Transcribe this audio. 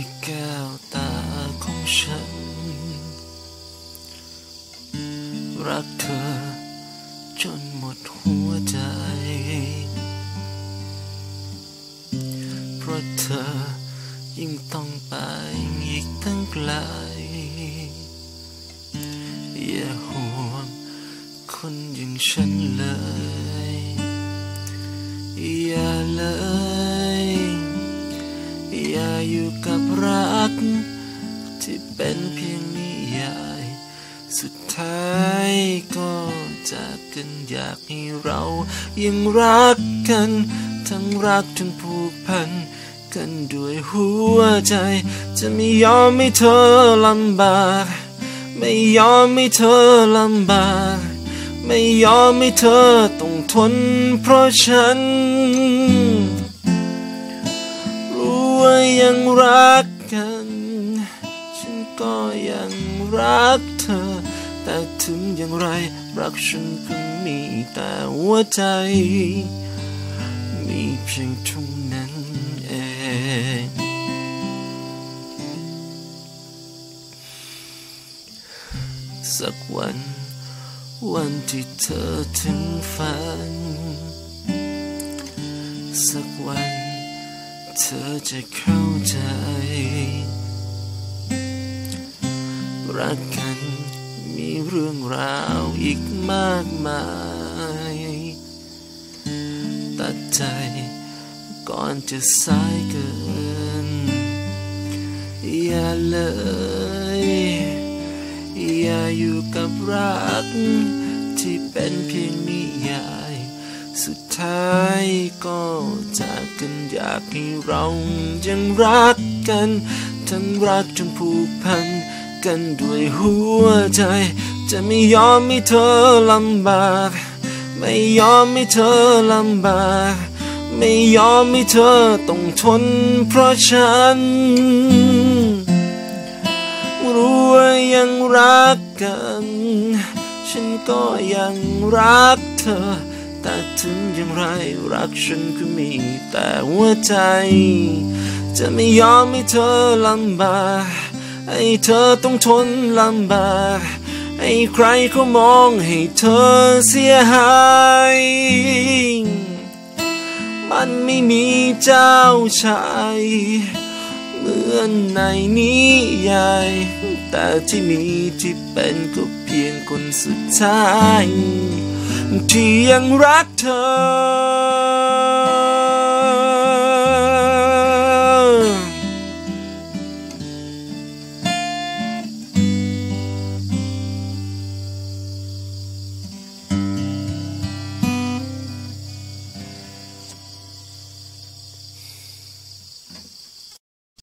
แค่แก้วตาของฉัน รักเธอจนหมดหัวใจ เพราะเธอยิ่งต้องไปอีกตั้งไกล อย่าห่วงคนอย่างฉันเลย อย่าเลย อยู่กับรัก ที่เป็นเพียงนิยาย สุดท้ายก็จากกันอยากให้เรายังรักกัน ทั้งรักทั้งผูกพัน กันด้วยหัวใจ จะไม่ยอมให้เธอลำบาก ไม่ยอมให้เธอลำบาก ไม่ยอมให้เธอต้องทนเพราะฉัน ว่ายังรักกัน ฉันก็ยังรักเธอ แต่ถึงอย่างไรรักฉันก็มีแต่หัวใจ มีเพียงเท่านั้นเองสักวัน วันที่เธอถึงฝัน สักวัน เธอจะเข้าใจ รักกันมีเรื่องราวอีกมากมาย ตัดใจก่อนจะสายเกิน อย่าเลย อย่าอยู่กับรักที่เป็นเพียงนิยาย สุดท้ายก็จากกันอยากให้เรายังรักกัน ทั้งรักทั้งผูกพัน กันด้วยหัวใจ จะไม่ยอมให้เธอลำบาก ไม่ยอมให้เธอลำบาก ไม่ยอมให้เธอต้องทนเพราะฉัน รู้ว่ายังรักกัน ฉันก็ยังรักเธอ แต่ถึงอย่างไรรักฉันก็มีแต่หัวใจ จะไม่ยอมให้เธอลำบากให้เธอต้องทนลำบากให้ใครเขามองให้เธอเสียหาย มันไม่มีเจ้าชายเหมือนในนิยายแต่ที่มีที่เป็นก็เพียงคนสุดท้าย ที่ยังรักเธอ